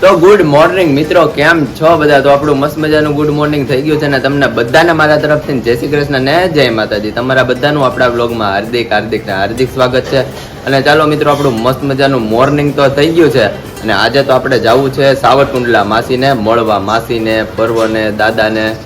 તો good morning મિત્રો, કેમ છો બધા? તો આપણું મસ્ત મજાનું ગુડ મોર્નિંગ થઈ ગયું છે ને તમને બધાને મારા તરફથી જય શ્રી કૃષ્ણ ને જય માતાજી. તમારા બધાનું આપણા બ્લોગમાં હાર્દિક હાર્દિક ને હાર્દિક સ્વાગત છે. અને ચાલો મિત્રો, આપણું મસ્ત મજાનું મોર્નિંગ તો થઈ ગયું છે. અને આજે તો આપણે જવું છે સાવરકુંડલા માસીને, મળવા માસીને, પર્વને, દાદાને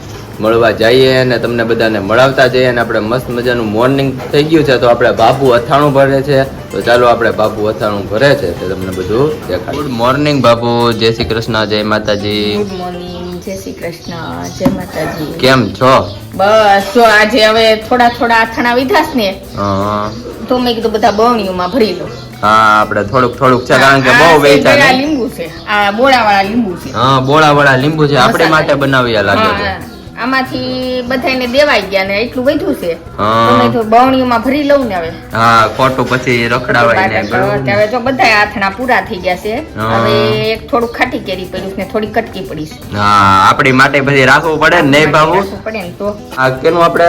મળવા જઈએ અને તમને બધાને મળાવતા જઈએ અને આપણે મસ્ત મજાનું મોર્નિંગ થઈ ગયું છે તો આપણે બાપુ અથાણું ભરે છે. તો ચાલો આપણે બાપુ અથાણું ભરે છે તો તમને બધું દેખાય ગુડ મોર્નિંગ બાપુ. જય શ્રી કૃષ્ણ જય માતાજી. ગુડ મોર્નિંગ જય શ્રી કૃષ્ણ જય માતાજી. કેમ છો? બસ જો આજે હવે થોડા થોડા અથાણા વિધાસ ને હા. તો મેં કીધું બધા બવણીઓમાં ભરી લો. હા, આપણે થોડુંક થોડુંક છે કારણ કે બહુ વેચાણ લીંબુ છે આ બોળાવાળા લીંબુ છે. હા બોળા વાળા લીંબુ છે આપણે માટે બનાવ્યા લાગે છે. આમાંથી બધાને દેવાઈ ગયા ને એટલું વધ્યું છે. હા. તો બવણીઓમાં ભરી લઉં ને હવે. હા ખોટું પછી રખડાવાય ને હવે જો બધા આથણા પૂરા થઈ ગયા છે. હવે એક થોડું ખાટી કેરી પડ્યું ને થોડી કટકી પડી છે. હા આપણી માટે પછી રાખવું પડે ને નહીં ભાવું? પડે ને તો. આ કેનું આપણે?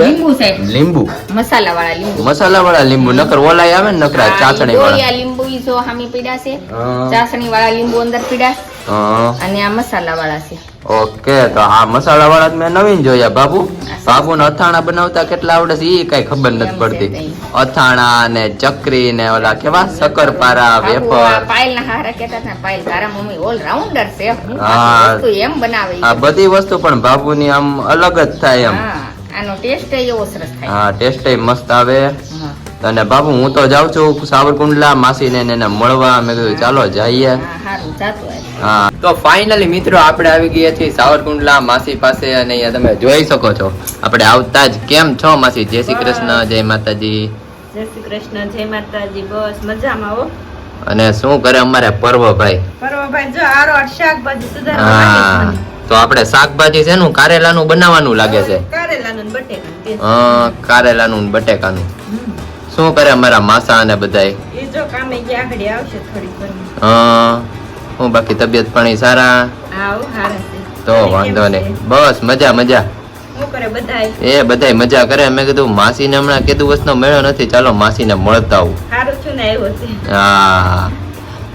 લીંબુ છે. લીંબુ. મસાલા વાળા લીંબુ. મસાલા વાળા લીંબુ નકર ઓલાય આવે ને નકરા ચાસણી વાળા લીંબુ ઈ જો હામી પીડા છે. ચાસણી વાળા લીંબુ અંદર પીડા અને આ મસાલા વાળા છે. ઓકે તો આ મસાલા વાળા મેં નવીન જોયા બાબુ. બાબુ ને અથાણા બનાવતા કેટલા આવડે છે એ કઈ ખબર નથી પડતી. અથાણા ને ચકરી ને ઓલા કેવા? શક્કરપારા બાબુ આ વેફર. પાયલ ના હારા કહેતા હતા પાયલ તારા મમ્મી ઓલ રાઉન્ડર છે. હા. વસ્તુ એમ બનાવે આ બધી વસ્તુ પણ બાબુની આમ અલગ જ થાય એમ. હા આનો ટેસ્ટ એવો સરસ થાય. હા ટેસ્ટ મસ્ત આવે. અને બાબુ હું તો જાઉં છું સાવરકુંડલા માસીને ને એને મળવા. મેં કીધું ચાલો જઈએ. જાતું. હા. તો ફાઇનલી મિત્રો આપણે આવી ગયા છીએ સાવરકુંડલા માસી પાસે અને અહીંયા તમે જોઈ શકો છો. આપણે આવતા જ કેમ છો માસી? જય શ્રી કૃષ્ણ જય માતાજી. જય શ્રી કૃષ્ણ જય માતાજી. બસ મજામાં હો? અને શું કરે અમારે પર્વભાઈ? પર્વભાઈ જો આરો શાકભાજી સુધારવા હા. તો આપણે શાકભાજી છે નું કારેલાનું બનાવવાનું લાગે છે. કારેલાનું બટેકાનું તે. કારેલાનું બટેકાનું. શું કરે અમારા માસા અને બધાય? એ જો કામે ગયા આગળ આવશે થોડી વાર. અ, હું બાકી તબિયત પાણી સારા? તો વાંધો નહીં. બસ મજા મજા. એ બધાય મજા કરે. મેં કીધું માસીને હમણાં કીધું વસ્તુ મેળો નથી. ચાલો માસીને મળતા આવું. હા.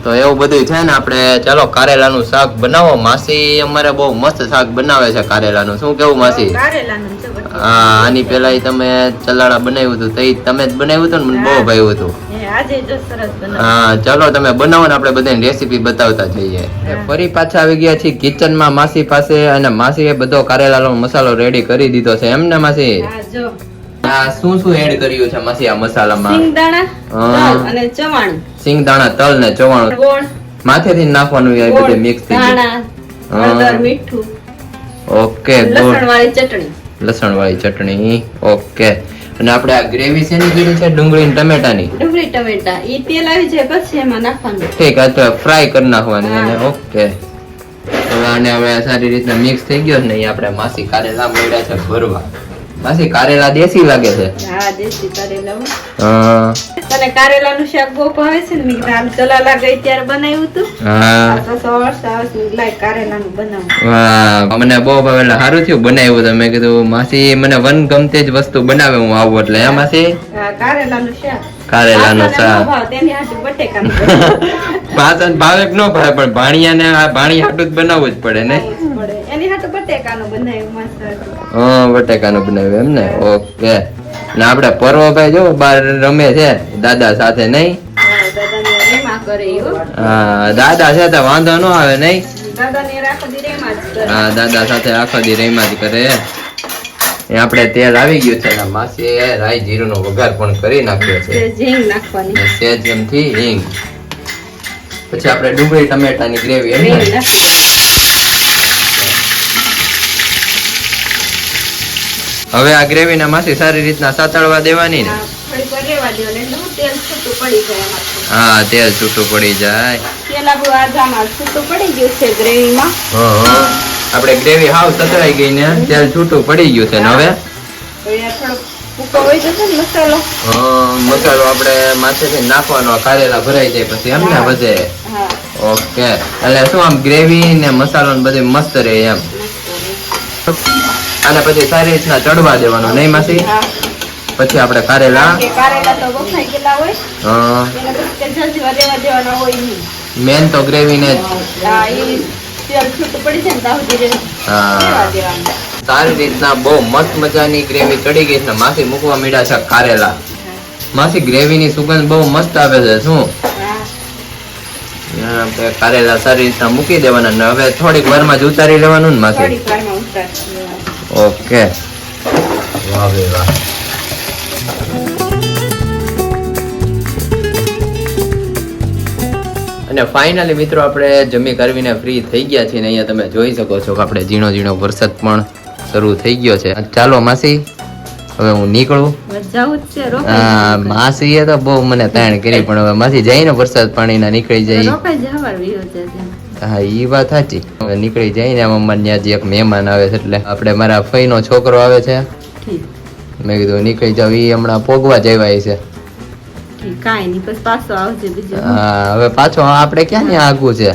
તો એવું બધું છે ને આપણે ચાલો કારેલાનું શાક બનાવો. માસી અમારે બહુ મસ્ત શાક બનાવે છે કારેલાનું. શું કેવું માસી. હા આની પેલા તમે ચલાડા બનાવ્યું હતું. તે તમે જ બનાવ્યું હતું ને? મને બહુ ભાવ્યું હતું. હા ચાલો તમે બનાવો ને આપણે બધાની રેસીપી બતાવતા જઈએ. ફરી પાછા આવી ગયા છીએ કિચનમાં માસી પાસે અને માસીએ બધો કારેલાનો મસાલો રેડી કરી દીધો છે. એમ ને માસી? આ શું શું એડ કર્યું છે માસી આ મસાલામાં? સિંગદાણા અને ચવાણું. સિંગદાણા તલ ને ચવાણું. માથેથી નાખવાનું એ બધું મિક્સ થઈ ગયું. મીઠું. ઓકે લસણ ગુડ વાળી ચટણી. લસણ વાળી ચટણી. ઓકે. અને આપણે આ ગ્રેવી શેની કીધી છે? ડુંગળી ને ટમેટાની. ડુંગળી ટમેટા. ઈ તેલ આવી જાય પછી એમાં નાખવાનું. ઠીક આ તો ફ્રાય કરી નાખવાની. અને ઓકે. હવે આને હવે સારી રીતના મિક્સ થઈ ગયો ને આપણે માસી કારેલા મળ્યા છે ભરવા. માસી કારેલા દેશી લાગે છે. હા દેશી કારેલા હા. તને કારેલાનું શાક બહુ ભાવે છે ને? આમ ચલાલા ગઈ ત્યારે બનાવ્યું હતું હા. તો સો વર્ષ આવે છે મેં કારેલાનું બનાવું. વાહ મને બહુ ભાવે એટલે સારું થયું બનાવ્યું તમે મેં કીધું માસી મને વન ગમતી જ વસ્તુ બનાવે હું આવું એટલે હે માસી? કારેલાનું શાક. કારેલાનું શાક. તેની હાટુ બટેકાનું બનાવવું ભાવે ન ભાવે પણ ભાણિયાને આ ભાણી હાટું જ બનાવવું જ પડે ને? પડે. મસ્ત હા બટેકાનો બનાવ્યો એમ ને ઓકે. ને આપણે પર્વભાઈ જો બાર રમે છે દાદા સાથે નહીં? હા, દાદા છે તો વાંધો ન આવે નહીં. હા દાદા સાથે આખો દી રેમાં જ કરે. એ આપણે તેલ આવી ગયું છે ને માસીએ રાઈ જીરુંનો વઘાર પણ કરી નાખ્યો છે. ઝીંગ નાખવાની. સેજ એમથી હિંગ. પછી આપણે ડુંગળી ટમેટાની ગ્રેવી એમ ઝીંગ ને નાખવાની. હવે આ ગ્રેવી ને માસી સારી રીતના સાતળવા દેવાની ને. હા, તેલ છૂટું પડી જાય આપણું ગ્રેવી હાવ સતળાઈ ગઈ ને તેલ છૂટું પડી ગયું છે ને હવે? મસાલો. આપણે માથેથી નાખવાનો કારેલા ભરાઈ જાય પછી એમ ને વધે ઓકે. એટલે શું આમ ગ્રેવી ને મસાલો ને બધું મસ્ત રહે એમ? અને પછી સારી રીતના ચડવા દેવાનું નહીં માસી? પછી આપણે કારેલા. કારેલા તો બફાઈ ગયેલા હોય. હં, એને પછી તે જલ્દી વાર રેવા દેવાના હોય મેન તો ગ્રેવી ને. સારી રીતના બહુ મસ્ત મજાની ગ્રેવી ચડી ગઈ છે. માસી મૂકવા મીડા છે કારેલા. માસી ગ્રેવી ની સુગંધ બહુ મસ્ત આવે છે શું? કારેલા સારી રીતના મૂકી દેવાના હવે થોડીક વારમાં જ ઉતારી લેવાનું ને માસી. ઓકે. વાહ વાહ અને ફાઇનલી મિત્રો આપણે જમી કરવીને ફ્રી થઈ ગયા છીએ ને અહીંયા તમે જોઈ શકો છો કે આપણે ઝીણો ઝીણો વરસાદ પણ શરૂ થઈ ગયો છે. ચાલો માસી હવે હું નીકળું. માસી એ આ માસીએ તો બહુ મને તાણ કરી પણ હવે માસી જઈને વરસાદ પાણીના નીકળી જાય. હા ઈ વાત સાચી. હવે નીકળી જાય ને અમારે ત્યાં જે એક મહેમાન આવે છે એટલે આપણે મારા ફઈનો છોકરો આવે છે. મેં કીધું નીકળી જાવ એ હમણાં પોગવા જવાય છે. હવે પાછો આપણે ક્યાં ત્યાં આગું છે?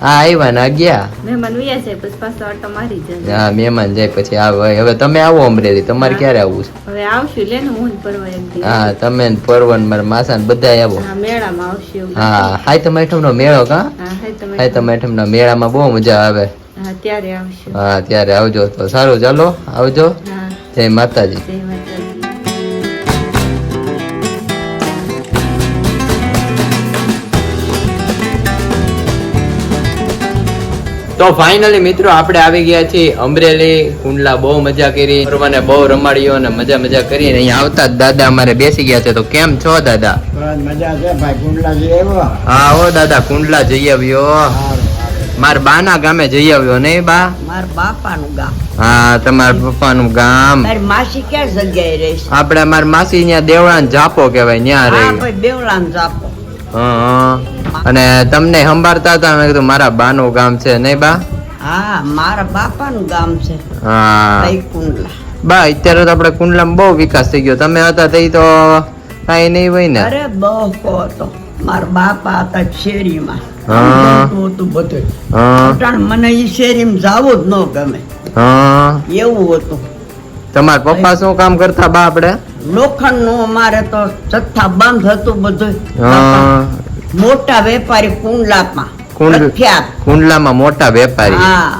હા આવ્યા ને ગયા. મહેમાન ઉયા છે પછી પાછો આટો મારી જાય. હા મહેમાન જાય પછી આવે હવે તમે આવો અમરેલી તમારે ક્યારે આવવું છે? હવે આવશું લે ને હું પરવા એક હા તમે ને પરવન મારા માસા ને બધા આવો. હા મેળામાં આવશું. હા હાય તમાઠમ નો મેળો કા? હાય તમાઠમ ના મેળામાં બહુ મજા આવે. હા ત્યારે આવશું. હા ત્યારે આવજો તો સારું ચાલો આવજો. જય માતાજી. તો ફાઇનલી મિત્રો આપણે આવી ગયા છીએ અમરેલી કુંડલા બહુ મજા કરી ફરવાને બહુ રમાડ્યો અને મજા મજા કરી અને અહીંયા આવતા જ દાદા અમારે બેસી ગયા છે. તો કેમ છો દાદા? મજા છે ભાઈ કુંડલા જઈ આવ્યો? હા હો દાદા કુંડલા જઈ આવ્યો. માર બાના ગામે જઈ આવ્યો નહીં બા? માર બાપાનું ગામ. હા તમારા પપ્પાનું ગામ. મારી માસી ક્યાં જગ્યાએ રહેશે આપણે માર માસી ત્યાં દેવળાન જાપો કહેવાય ત્યાં રહે રહી. ભાઈ જાપો હા, હા. અને તમને સંભાળતા હતા? મેં કીધું મારા બાનું ગામ છે નહીં બા? હા મારા બાપાનું ગામ છે. હા. કુંડલા. બા અત્યારે તો આપણે કુંડલામાં બહુ વિકાસ થઈ ગયો. તમે હતા તે તો કાંઈ નહીં હોય ને. અરે બહુ હતો. મારા બાપા હતા શેરીમાં. હા. હતું બધું હા. મને ઈ શેરીમાં જાવું જ ન ગમે. હા. એવું હતું. તમારા પપ્પા શું કામ કરતા બા આપણે? લોખંડનું અમારે તો જથ્થા બંધ હતું બધું હા. મોટા વેપારી કુંડલામાં. કુંડલામાં મોટા વેપારી. હા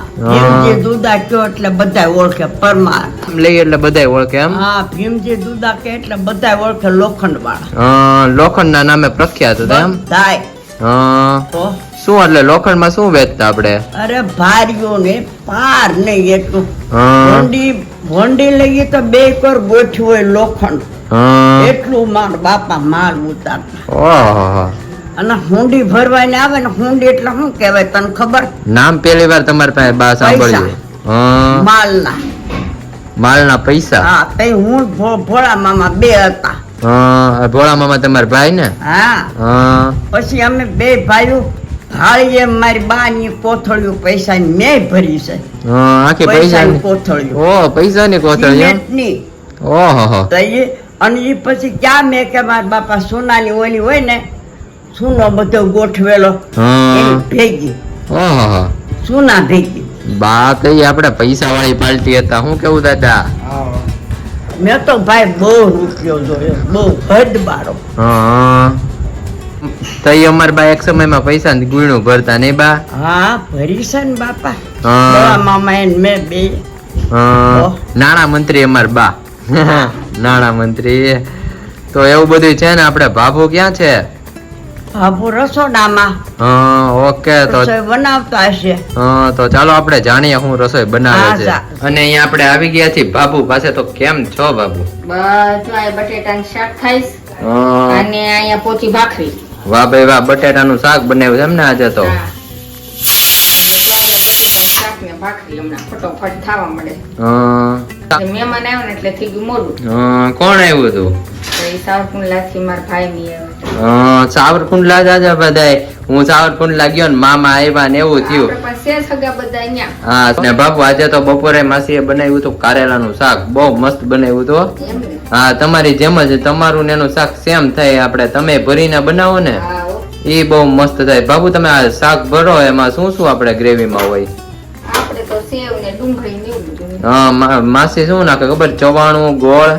દુધા કયો એટલે બધા ઓળખે પરમાર લઈ એટલે બધા ઓળખે એમ? હા ભીમજી દુદા કે એટલે બધા ઓળખે લોખંડ વાળા લોખંડ ના નામે પ્રખ્યાત હતા એમ? થાય શું એટલે લોખંડમાં શું વેચતા આપણે? અરે ભારીઓ ને પાર નહીં એટલું. ભોંડી ભોંડી લઈએ તો બે કર ગોઠ્યું હોય લોખંડ. એટલું માર બાપા માલ ઉતારતા ઓહો. અને હુંડી ભરવાને આવે ને હુંડી એટલે શું કહેવાય તને ખબર? નામ પહેલી વાર તમારી પાસે બા સાંભળ્યું. માલના. માલના પૈસા? હા તે હું ભોળા મામા બે હતા. હા, ભોળા મામા તમારા ભાઈ ને? હા. હા. પછી અમે બે ભાઈઓ થાળીએ મારી બા ની કોથળીઓ પૈસા મેં ભરી છે. હા, આખી પૈસા ની કોથળીઓ. ઓ પૈસા ની કોથળી એમ? ઓહો. તો એ અને એ પછી ક્યાં મેં કે મારા બાપા સોનાની ઓલી હોય ને સોનો બધો ગોઠવેલો. ભેગી. સોના ભેગી. બા કઈ આપણે પૈસા વાળી પાર્ટી હતા. શું કેવું દાદા? મેં તો ભાઈ બહુ રૂપિયો જોયો. બહુ હદ બારો. હા તો અમાર બા એક સમયમાં પૈસા ગુણું ભરતા નહીં બા? હા ભરી છે ને બાપા. હા. મામા એને મેં બે. હા. નાણા મંત્રી અમાર બા. નાણા મંત્રી. તો એવું બધું છે ને આપણે ભાભો ક્યાં છે? બાપુ રસોડામાં હા ઓકે તો રસોઈ બનાવતા હશે. હા તો ચાલો આપણે જાણીએ હું રસોઈ બનાવે છે. અને અહીંયા આપણે આવી ગયા છીએ. બાબુ પાસે તો કેમ છો બાબુ? બસ જો આ બટેટાનું શાક ખાઈશ. અને અહીંયા પોચી ભાખરી. વાહ ભાઈ વાહ બટેટાનું શાક બનાવ્યું છે એમ ને આજે તો. હા. અને જો અહીંયા બટેટાનું શાક ને ભાખરી હમણાં ફટોફટ ખાવા મળે. હા. એટલે મહેમાન આવ્યો ને એટલે થઈ ગયું મોડું. કોણ આવ્યું હતું? સાવકુંડલા થી મારા ભાઈ ની આવ્યો સાવરકુંડલા જાજા બધાય. હું સાવરકુંડલા ગયો ને મામા આવ્યા ને એવું થયું. હા ને બાપુ આજે તો બપોરે માસીએ બનાવ્યું હતું કારેલાનું શાક. બહુ મસ્ત બનાવ્યું હતું હા. તમારી જેમ જ તમારું ને એનું શાક સેમ થાય આપણે. તમે ભરીને બનાવો ને એ બહુ મસ્ત થાય. બાબુ તમે આ શાક ભરો એમાં શું શું આપણે ગ્રેવીમાં હોય? હા માસી શું નાખે ખબર? ચવાણું ગોળ?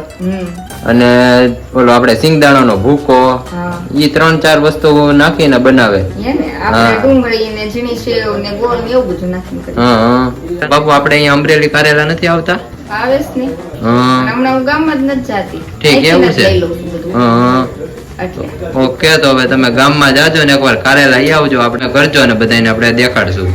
અને ઓલો આપણે સિંગદાણાનો ભૂકો એ ઈ ત્રણ ચાર વસ્તુ નાખીને બનાવે. બાપુ આપણે અહીંયા અમરેલી કારેલા નથી આવતા? ઠીક, એવું છે? ઓકે તો હવે તમે ગામમાં જાજો ને એકવાર કારેલા આવજો. આપણે કરજો ને બધાને આપણે દેખાડશું.